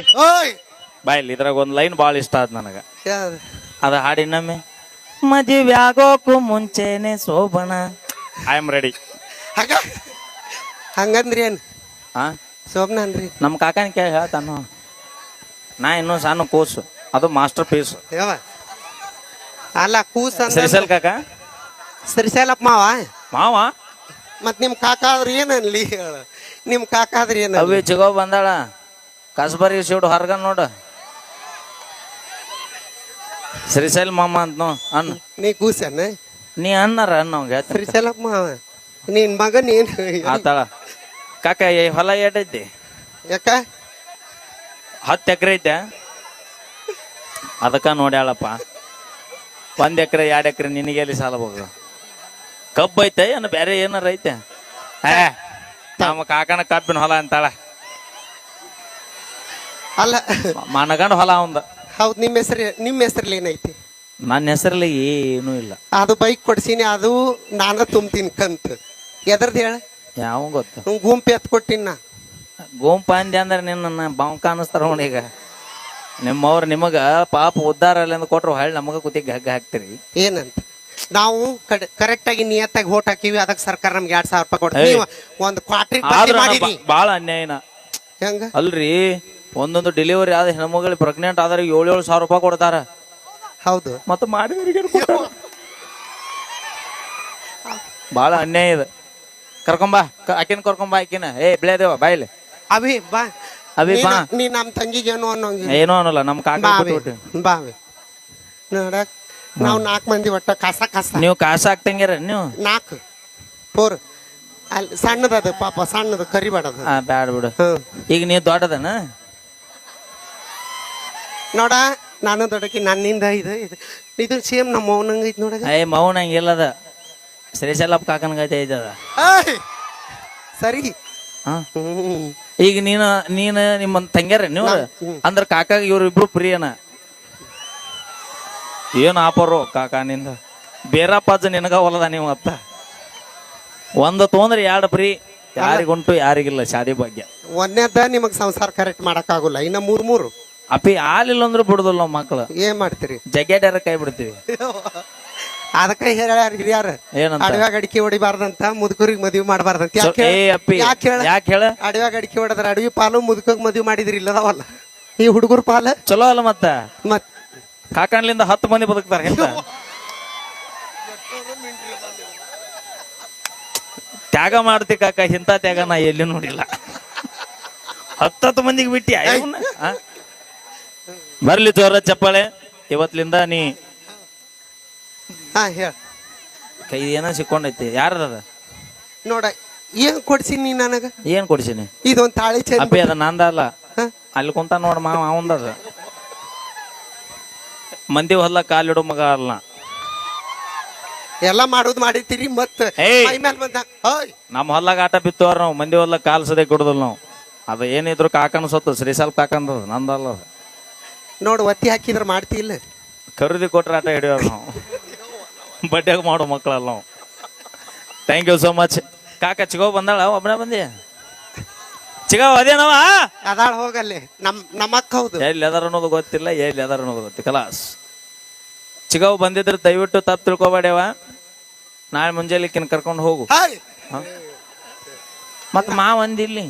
ಓಯ್! ಬಾಯ್ಲಿ ಇದ್ರಾಗ ಒಂದ್ ಲೈನ್ ಭಾಳ ಇಷ್ಟ ಆದ್ ನನಗ. ಯಾವ್ದು? ಅದ ಹಾಡಿನೊಮ್ಮೆ ಮದುವೆ ಆಗೋಕು ಮುಂಚೆನೆ ಶೋಭನ. ಐ ಆಮ್ ರೆಡಿ ಹಂಗ? ಹಂಗಂದ್ರಿ ಏನ್? ಆ? ಸೋಮ್ನ ಅಂದ್ರಿ? ನಮ್ಮ ಕಾಕನ ಕೇಳಿ ಹೇಳ್ತಾನು. ನಾ ಇನ್ನೂ ಸಣ್ಣ ಕೂಸು ಅದು ಮಾಸ್ಟರ್ ಪೀಸ್. ಯಾವ ಅಲ್ಲ ಕೂಸ್ ಸರಿಸಲ್ ಕಾಕ? ಸರಿಸಲಪ್ಪ ಮಾವ. ಮಾವ? ಮತ್ ನಿಮ್ ಕಾಕ ಆದ್ರೆ ಏನನ್ಲಿ ಹೇಳ. ನಿಮ್ ಕಾಕ ಆದ್ರೆ ಏನ ಅವಿ ಚಿಗೋ ಬಂದಾಳ. ಕಸ್ಬರಿ ಶಿವಡು ಹೊರಗ ನೋಡು. ಶ್ರೀಶೈಲ್ ಮಾಮ ಅಂತ ನೋ ಅನ್ನ ನೀ ಕೂಸನ ನೀ ಅನ್ನಾರ ಅನ್ನ ಶ್ರೀಶೈಲ ಮಾವ ನಿನ್ ಮಗನ್ ಏನ್ ಆತಾಳ ಕಾಕ ಈ ಹೊಲ ಎಡೈತಿ. ಯಾಕ? ಹತ್ತು ಎಕರೆ ಐತೆ. ಅದಕ್ಕ ನೋಡ್ಯಾಳಪ್ಪ ಒಂದ್ ಎಕರೆ ಎರಡ್ ಎಕರೆ ನಿನಗೆ ಎಲ್ಲಿ ಸಾಲ ಹೋಗ ಕಬ್ಬು ಐತೆ ಏನು ಬೇರೆ ಏನಾರ ಐತೆ? ಏ ನಮ್ಮ ಕಾಕನ ಕಬ್ಬಿನ ಹೊಲ ಅಂತಾಳ. ಅಲ್ಲ. ಮನಗಂಡ ಹೊಲ ಅವಂದ. ಹೌದು ನಿಮ್ ಹೆಸರು ನಿಮ್ಮ ಹೆಸರಲ್ಲಿ ಏನೈತಿ? ನನ್ನ ಹೆಸರಲ್ಲಿ ಏನೂ ಇಲ್ಲ. ಅದು ಬೈಕ್ ಕೊಡ್ಸೀನಿ ಅದು ನಾನ ತುಂಬ್ತೀನಿ ಕಂತ. ಎದ್ರದ್ ಹೇಳ? ಯಾವ ಗೊತ್ತು? ಹ್ಮ್, ಗುಂಪು ಎತ್ ಕೊಟ್ಟಿನ ಗುಂಪ ಅಂದೆ ಅಂದ್ರೆ ನಿನ್ನ ಬಾಂಕ ಅನ್ನಿಸ್ತಾರ ನೋಡಿ ಈಗ. ನಿಮ್ಮವ್ರು ನಿಮಗ ಪಾಪ ಉದ್ದಾರ ಅಲ್ಲಿಂದ ಕೊಟ್ರು ಹೊಳ್ಳಿ ನಮಗ ಕುತಿ ಗಗ್ಗ ಹಾಕ್ತಿರಿ. ಏನಂತ? ನಾವು ಕರೆಕ್ಟ್ ಆಗಿ ನಿಯತ್ತಾಗಿ ಓಟ್ ಹಾಕಿವಿ ಅದಕ್ಕೆ ಸರ್ಕಾರ ನಮ್ಗೆ ಎರಡ್ ಸಾವಿರ ರೂಪಾಯಿ ಕೊಡ್ತೀವಿ. ಒಂದು ಕ್ವಾಟ್ರಿ ಆದ್ರ ಮಾಡಿರಿ. ಬಾಳ ಅನ್ಯಾಯನ. ಹೆಂಗ? ಅಲ್ರಿ. ಒಂದೊಂದು ಡೆಲಿವರಿ ಆದ ಹೆಣ್ಮಗಳು ಪ್ರೆಗ್ನೆಂಟ್ ಆದ್ರೆ ಏಳು ಏಳು ಸಾವಿರ ರೂಪಾಯಿ ಕೊಡ್ತಾರ. ಹೌದು. ಮತ್ತೆ ಮಾಡಿದವರಿಗೆ ಭಾಳ ಅನ್ಯಾಯ ಇದೆ. ಕರ್ಕೊಂಬಾ ಆಕಿನ ಕರ್ಕೊಂಬಾ ಆಕಿನ. ಏ ಬಿಳೇದೇವ ಬಾಯ್ಲಿ. ಅಭಿ ಬಾ. ಅಭಿ ಬಾ. ನೀನ್- ನೀ ನಮ್ಮ ತಂಗಿಗೆ ಏನು ಅನ್ನೋಂಗಿಲ್ಲ. ಏನೋ ಅನ್ನಲ್ಲ ನಮ್ಮ ಕಾಕ ಬಾ ಅಭಿ ನೋಡಕ್ ನಾವು ನಾಲ್ಕು ಮಂದಿ ಒಟ್ಟ ಕಾಸ ಕಾಸ. ನೀವು ಕಾಸ ಹಾಕ್ತಂಗಿರ ನೀವು. ನಾಲ್ಕು ಫೋರ್. ಅಲ್ಲಿ ಸಣ್ಣದದು ಪಾಪ ಸಣ್ಣದು ಕರಿಬೇಡದು ಆ ಬ್ಯಾಡ ಬಿಡು. ಹ್ಮ್. ಈಗ ನೀವು ದೊಡ್ಡದನ? ನೋಡ ನಾನು ದೊಡ್ಡಕಿ ನನ್ನಿಂದ ಇದು ಇದು. ಇದು ಸೇಮ್ ನಮ್ಮ ಮೌನಂಗ ಐತಿ ನೋಡ ಏ ಮೌನ ಹಂಗಿಲ್ಲದ. ಶ್ರೀಶೈಲಪ್ಪ ಕಾಕನ್ಗೈತೆ ಐತದ! ಸರಿ. ಹ್ಮ್. ಈಗ ನೀನು ನೀನು ನಿಮ್ಮ ತಂಗ್ಯಾರ ನೀವು? ಅಂದ್ರ ಕಾಕಾಗ ಇವ್ರಿಬ್ರು ಪ್ರಿಯನ. ಏನ್ ಆಪರು ಕಾಕಾನಿಂದ ಬೇರಪ್ಪಾಜ ನಿನಗ ಹೊಲದ ನೀವು ಅತ್ತ ಒಂದು ತೊಂದ್ರೆ ಎರಡು ಪ್ರಿ. ಯಾರಿಗುಂಟು ಯಾರಿಗಿಲ್ಲ ಶಾದಿ ಭಾಗ್ಯ. ಒಂದನೇದ ನಿಮಗ್ ಸಂಸಾರ ಕರೆಕ್ಟ್ ಮಾಡಕ್ ಆಗುಲ್ಲ ಇನ್ನ ಮೂರ್ ಮೂರು. ಅಪ್ಪಿ ಹಾಲಿಲ್ಲ ಅಂದ್ರೆ ಬಿಡುದಿಲ್ಲ ನಾವು ಮಕ್ಳು. ಏನ್ ಮಾಡ್ತೀರಿ? ಜಗ್ಯಾಡ್ಯಾರ ಕೈ ಬಿಡ್ತೀವಿ. ಅದಕ್ಕ ಹೇಳ್ಯಾರ ಹಿರಿಯಾರ. ಏನಂತ? ಅಡವ್ಯಾಗ ಅಡಿಕೆ ಹೊಡಿಬಾರ್ದಂತ ಮುದುಕರಿಗೆ ಮದ್ವಿ ಮಾಡಬಾರ್ದಂತ. ಸೊ- ಏ ಅಪ್ಪಿ ಯಾಕೆ ಹೇಳ? ಯಾಕೆ ಹೇಳ? ಅಡವ್ಯಾಗ ಅಡಿಕೆ ಹೊಡೆದ್ರ ಅಡವಿ ಪಾಲು ಮುದುಕಗ್ ಮದ್ವಿ ಮಾಡಿದ್ರಿ ಇಲ್ಲದವಲ್ಲ. ಈ ಹುಡುಗರ ಪಾಲ? ಚಲೋ ಅಲ್ಲ ಮತ್ತ? ಮತ್ ಕಾಕಾಣಲಿಂದ ಹತ್ತು ಮಂದಿ ಬದುಕ್ತಾರ ತ್ಯಾಗ ಮಾಡ್ತಿ ಕಾಕ ಇಂತ ತ್ಯಾಗ ನಾ ಎಲ್ಲಿ ನೋಡಿಲ್ಲ. ಹತ್ತತ್ತು ಮಂದಿಗೆ ಬಿಟ್ಟಿ ಬರ್ಲಿ ಜೋರ ಚಪ್ಪಾಳೆ. ಇವತ್ಲಿಂದ ನೀ ಹಾ ಹೇಳ. ಕೈ ಏನ ಸಿಕ್ಕೊಂಡೈತಿ? ಯಾರದ ನೋಡ ಏನ್ ಕೊಡ್ಸೀನಿ ನೀ ನನಗ? ಏನ್ ಕೊಡ್ಸೀನಿ? ಇದೊಂದ್ ತಾಳಿ ಚಂದ ಅಪ್ಪಿ ಅದ ನಂದ ಅಲ್ಲ. ಅಲ್ಲಿ ಕುಂತ ನೋಡ ಮಾವ ಅವಂದದ ಮಂದಿ ಹೊಲ್ಲ ಕಾಲಿಡೋ ಮಗ ಅಲ್ಲ. ಎಲ್ಲ ಮಾಡೋದು ಮಾಡಿತೀರಿ ಮತ್ತ ಏಯ್. ಮೈ ಮೇಲ್ ಬಂದ. ಓಯ್! ನಮ್ಮ ಆಟ ಬಿತ್ತವ್ರ ನಾವು ಮಂದಿ ಹೊಲ್ದಾಗ ಕಾಲ್ ಸದೇ ಕೊಡುದಿಲ್ಲ ನಾವು. ಅದ ಏನಿದ್ರು ಕಾಕನ ಸತ್ತು ಶ್ರೀಸಾಲ್ ಕಾಕಂದ ನಂದಲ್ಲ ಅದು. ನೋಡು ಒತ್ತಿ ಹಾಕಿದ್ರೆ ಮಾಡ್ತಿ ಇಲ್ಲ. ಖರೀದಿ ಕೊಟ್ರೆ ಆಟ ಹಿಡಿಯೋರು ನಾವು. ಬಡ್ಡೆಗೆ ಮಾಡೋ ಮಕ್ಕಳಲ್ಲ ನಾವು. ಥ್ಯಾಂಕ್ ಯು ಸೋ ಮಚ್ ಕಾಕ ಚಿಗೋ ಬಂದಾಳ? ಒಬ್ಬನೇ ಬಂದಿ? ಚಿಗೋ ಅದೇನವ? ಅದಾಳ ಹೋಗಲ್ಲಿ. ನಮ್ ನಮ್ಮ ಅಕ್ಕ ಹೌದು ಎಲ್ಲಿ ಅದಾರ ಅನ್ನೋದು ಗೊತ್ತಿಲ್ಲ ಎಲ್ಲಿ ಅದಾರ ಅನ್ನೋದು ಗೊತ್ತಿಲ್ಲ ಕಲಾಸ್. ಚಿಗೋ ಬಂದಿದ್ರೆ ದಯವಿಟ್ಟು ತಪ್ಪು ತಿಳ್ಕೊಬೇಡವ. ನಾಳೆ ಮುಂಜಾನೆ ಕಿನ್ ಕರ್ಕೊಂಡು ಹೋಗು. ಹಾಯ್! ಮತ್ ಮಾ ಅಂದಿಲ್ಲಿ?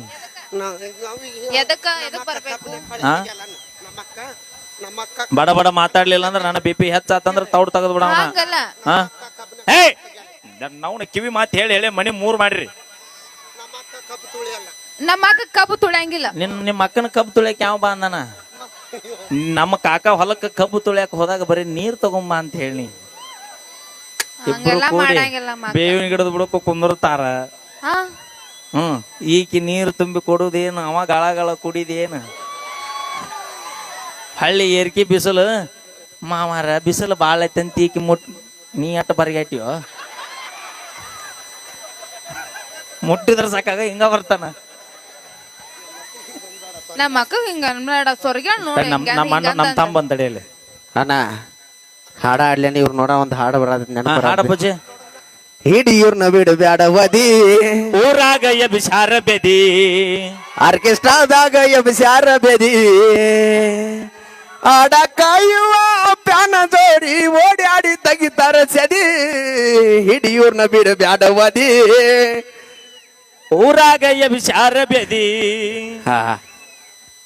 ನಾ- ನಾವೀಗ ಎದಕ್ಕ ಎದಕ್ ಬರ್ಬೇಕು? ಹಾ? ಬಡ ಬಡ ಮಾತಾಡ್ಲಿಲ್ಲ ಅಂದ್ರೆ ನನ್ನ ಬಿ ಪಿ ಹೆಚ್ಚಾತಂದ್ರ ತೌಡ್ ತೆಗೆದು ಬಿಡ ಹಂಗಲ್ಲ. ಹಾ? ಹೇ ನಾವು ಕಿವಿ ಮಾತು ಹೇಳಿ ಹೇಳಿ ಮನಿ ಮೂರ್ ಮಾಡ್ರಿ. ನಮ್ಮ ಅಕ್ಕ ಕಬ್ಬು ತುಳಿಯಲ್ಲ ನಮ್ಮ ಅಕ್ಕ ಕಬ್ಬು ತುಳಿಯಂಗಿಲ್ಲ. ನಿನ್ ನಿಮ್ಮ ಅಕ್ಕನ ಕಬ್ಬು ತುಳಿಯಕ್ ಯಾವ ಬಾ ಅಂದನ? ನಮ್ಮ ಕಾಕ ಹೊಲಕ್ಕ ಕಬ್ಬು ತುಳಿಯಕ್ ಹೋದಾಗ ಬರೀ ನೀರ್ ತಗೊಂಬಾ ಅಂತ ಹೇಳಿ ಇಬ್ರು ಹಂಗೆಲ್ಲ ಕೂಡಿ ಮಾಡಂಗಿಲ್ಲ ಮಕ್ಕ. ಬೇವಿನ ಗಿಡದ ಬಿಡಕ್ಕ ಕುಂದಿರ್ತಾರ. ಹಾ? ಹ್ಮ್. ಈಕಿ ನೀರು ತುಂಬಿ ಕೊಡುದೇನು ಅವ ಗಳ ಗಳ ಕುಡಿದೇನು? ಹಳ್ಳಿ ಏರ್ಕಿ ಬಿಸಿಲು. ಮಾವಾರ ಬಿಸಿಲು ಭಾಳ ಐತಂತ ಈಕಿ ಮುಟ್ ನೀ ಅಟ್ಟ ಬರಿಗಾಟಿಯೋ ಮುಟ್ಟಿದ್ರ ಸಾಕಾಗ ಹಿಂಗ ಬರ್ತಾನ. ನಮ್ಮ ಅಕ್ಕ ಹಿಂಗ ಅನ್ಬೇಡ ಸೊರ್ಗ್ಯಾಳ ನೋಡಿ ನಮ್ ನಮ್ಮ ಅಣ್ಣ ನಮ್ಮ ತಮ್ಮ ಬಂದಡಿಯಲ್ಲಿ ಅಣ್ಣ ಹಾಡ ಆಡ್ಲೇನೆ ಇವ್ರು ನೋಡ ಒಂದ್ ಹಾಡು ಬರೋದ್ ನೆನಪು ಹಾಡ ಪೂಜೆ ಇವ್ರನ್ನ ಬಿಡು ಬ್ಯಾಡ ವದಿ. ಊರಾಗ ಎಬಿಸಾರ ಬೆದಿ. ಆರ್ಕೆಸ್ಟ್ರಾದಾಗ ಎಬಿಸಾರ ಬೆದಿ. ಆಡ ಕಾಯುವ ಪ್ಯಾನ ಜೋಡಿ ಓಡಾಡಿ ತೆಗಿತಾರ ಸದಿ. ಹಿಡಿಯೂರ್ನ ಬಿಡ ಬ್ಯಾಡವದಿ. ಊರಾಗ ಎಬಿಸಾರ ಬೆದಿ. ಹಾ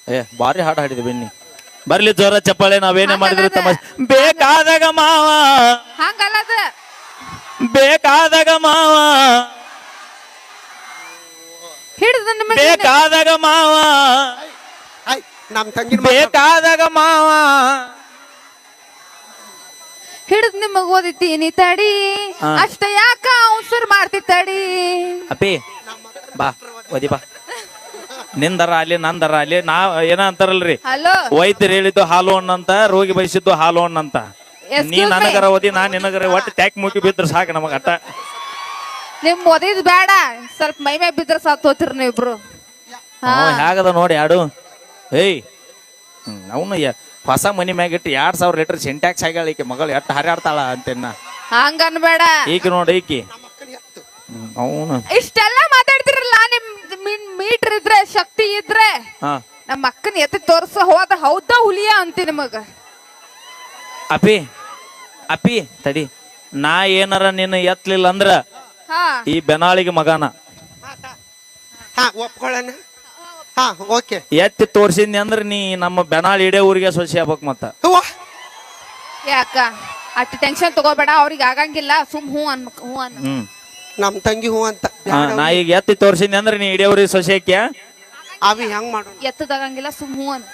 ಏ ಭಾರಿ ಹಾಡು ಹಾಡಿದ್ವಿ ಬನ್ನಿ. ಬರ್ಲಿ ಜೋರ ಚಪ್ಪಾಳೆ ನಾವೇನೇ ಮಾಡಿದ್ರು ತಮ್ಮ ಬೇಕಾದಾಗ ಮಾವ. ಹಂಗಲ್ಲ ಅದ. ಬೇಕಾದಾಗ ಮಾವ. ಹಿಡಿದ ಬೇಕಾದಾಗ ಮಾವ. ನಮ್ ತಂಗಿ ಬೇಕಾದಾಗ ಮಾವ. ಹಿಡಿದ್ ನಿಮಗ್ ಓದಿತೀನಿ ತಡಿ. ಅಷ್ಟ ಯಾಕ ಅವಸರ್ ಮಾಡ್ತಿ ತಡಿ. ಅಪ್ಪಿ ಬಾ ಓದಿ ಬಾ. ನಿಂದರ ಅಲ್ಲಿ ನಂದರ ಅಲ್ಲಿ ನಾ ಏನ ಅಂತಾರಲ್ರಿ? ಹಲೋ. ವೈದ್ಯರು ಹೇಳಿದ್ದು ಹಾಲು ಹಣ್ಣಂತ ರೋಗಿ ಬಯಸಿದ್ದು ಹಾಲು ಹಣ್ಣಂತ. Excuse ನೀ me. ನನಗರ ಓದಿ ನಾ ನಿನಗರ ಒಟ್ಟು ಟ್ಯಾಕ್ ಮುಗಿ ಬಿದ್ರ ಸಾಕು ನಮಗ ಅಟ್ಟ. ನಿಮ್ ಓದಿದ್ ಬೇಡ ಸ್ವಲ್ಪ ಮೈ ಮೇ ಬಿದ್ರ ಸಾತ್ ಹೋತಿರ್ ನೀವಿಬ್ರು. ಹಾ. ಅವ ಹೇಗದ ನೋಡಿ ಯಾಡು ಏಯ್. ಅವನು ಹೊಸ ಮನಿ ಮ್ಯಾಗ ಇಟ್ಟು ಎರಡ್ ಸಾವಿರ ಲೀಟರ್ ಸಿಂಟ್ಯಾಕ್ಸ್ ಆಗ್ಯಾಳ ಈಕೆ ಮಗಳು ಎಟ್ಟು ಹರಿಯಾಡ್ತಾಳ ಅಂತೇನ ಹಂಗ ಅನ್ಬೇಡ ಈಕೆ ನೋಡಿ ಈಕಿ. ಅವನು. ಇಷ್ಟೆಲ್ಲ ಮಾತಾಡ್ತಿರಲ್ಲ ನಿಮ್ ಮೀಟರ್ ಇದ್ರೆ ಶಕ್ತಿ ಇದ್ರೆ. ಹಾ. ನಮ್ಮ ಅಕ್ಕನ ಎತ್ತಿ ತೋರ್ಸ ಹೋದ ಹೌದ ಹುಲಿಯ ಅಂತ ನಿಮಗ. ಅಪಿ ಅಪಿ ತಡಿ. ನಾ ಏನಾರ ನಿನ್ನ ಎತ್ತಲಿಲ್ಲ ಅಂದ್ರ ಹಾ. ಈ ಬೆನಾಳಿಗೆ ಮಗನ. ಹಾ ಒಪ್ಕೊಳ್ಳೋಣ ಹಾ ಓಕೆ ಎತ್ತಿ ತೋರ್ಸಿದ್ನಿ ಅಂದ್ರ ನೀ ನಮ್ಮ ಬೆನಾಳ್ ಇಡೇ ಊರಿಗೆ ಸೊಸಿ ಆಗ್ಬೇಕು ಮತ್ತ. ಹೂವ? ಯಾಕ ಅಷ್ಟು ಟೆನ್ಷನ್ ತಗೋಬೇಡ ಅವ್ರಿಗೆ ಆಗಂಗಿಲ್ಲ ಸುಮ್ ಹೂ ಅನ್ ಹೂ ಅನ್. ಹ್ಮ್. ನಮ್ ತಂಗಿ ಹೂ ಅಂತ. ಹಾ, ನಾ ಈಗ ಎತ್ತಿ ತೋರ್ಸಿದ್ನಿ ಅಂದ್ರ ನೀ ಇಡೇ ಊರಿಗೆ ಸೊಸಿ ಹಾಕ್ಯ ಅವಿ ಹೆಂಗ್ ಮಾಡೋಣ ಎತ್ತದಾಗಂಗಿಲ್ಲ ಸುಮ್ ಹೂ ಅನ್.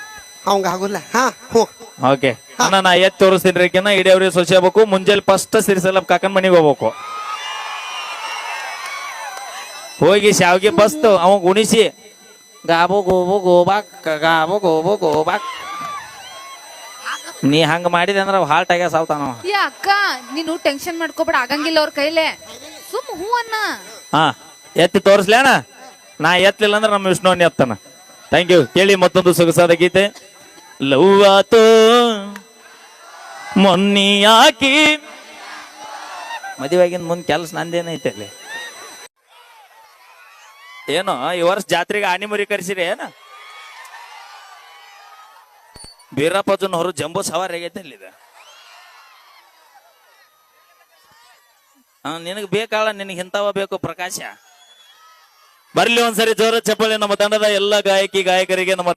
ಅವಂಗ ಆಗುಲ್ಲ. ಹಾ ಹ್ಞೂ ಓಕೆ. ಅಣ್ಣ ನಾ ಎತ್ತಿ ತೋರಿಸ್ತೀನಿ ರೀಕಿನ ಇಡೇ ಊರಿಗೆ ಸೊಸಿ ಆಗ್ಬೇಕು. ಮುಂಜಾನೆ ಫಸ್ಟ್ ಸಿರಿಸಲ್ಲ ಕಾಕನ್ ಮನೆಗೆ ಹೋಗ್ಬೇಕು. ಹೋಗಿ ಶಾವ್ಗೆ ಬಸ್ತು ಅವ ಗುಣಿಸಿ ಗಾಬು ಗೋಬು ಗೋಬಾಕ್ ಗಾಬು ಗೋಬು ಗೋಬಾಕ್ ನೀ ಹಂಗ ಮಾಡಿದೆ ಅಂದ್ರ ಹಾಲ್ಟ್ ಆಗ್ಯ ಸಾವ್ತಾನವ ಏ ಅಕ್ಕ ನೀನು ಟೆನ್ಷನ್ ಮಾಡ್ಕೋಬೇಡ ಆಗಂಗಿಲ್ಲ ಅವ್ರ ಕೈಲೇ. ಸುಮ್ ಹೂ ಅನ್ನ. ಹಾ ಎತ್ತಿ ತೋರಿಸ್ಲೇಣ ನಾ ಎತ್ತಲಿಲ್ಲ ಅಂದ್ರೆ ನಮ್ಮ ವಿಷ್ಣುವನ್ ಎತ್ತಾನ. ಥ್ಯಾಂಕ್ ಯು ಕೇಳಿ ಮತ್ತೊಂದು ಸೊಗಸಾದ ಗೀತೆ. ಲವ್ ಆತು ಮೊನ್ನಿ ಯಾಕಿ ಮದುವೆಗಿಂದ ಮುಂದೆ ಕೆಲಸ ನಂದೇನೈತೆ ಅಲ್ಲಿ? ಏನು, ಈ ವರ್ಷ ಜಾತ್ರೆಗೆ ಆನಿ ಮರಿ ಕರೆಸಿರಿ, ಏನ? ಬೀರಪ್ಪಜನ್ ಜಂಬೋ ಜಂಬೂ ಸವಾರಿ ಆಗೈತೆ ಅಲ್ಲಿದೆ ನಿನಗೆ ಬೇಕಾಳ ನಿನಗೆ ಇಂಥವ ಬೇಕು ಪ್ರಕಾಶ. ಬರ್ಲಿ ಒಂದ್ಸರಿ ಜೋರ ಚಪ್ಪಲಿ, ನಮ್ಮ ತಂಡದ ಎಲ್ಲ ಗಾಯಕಿ, ಗಾಯಕರಿಗೆ ನಮ್ಮ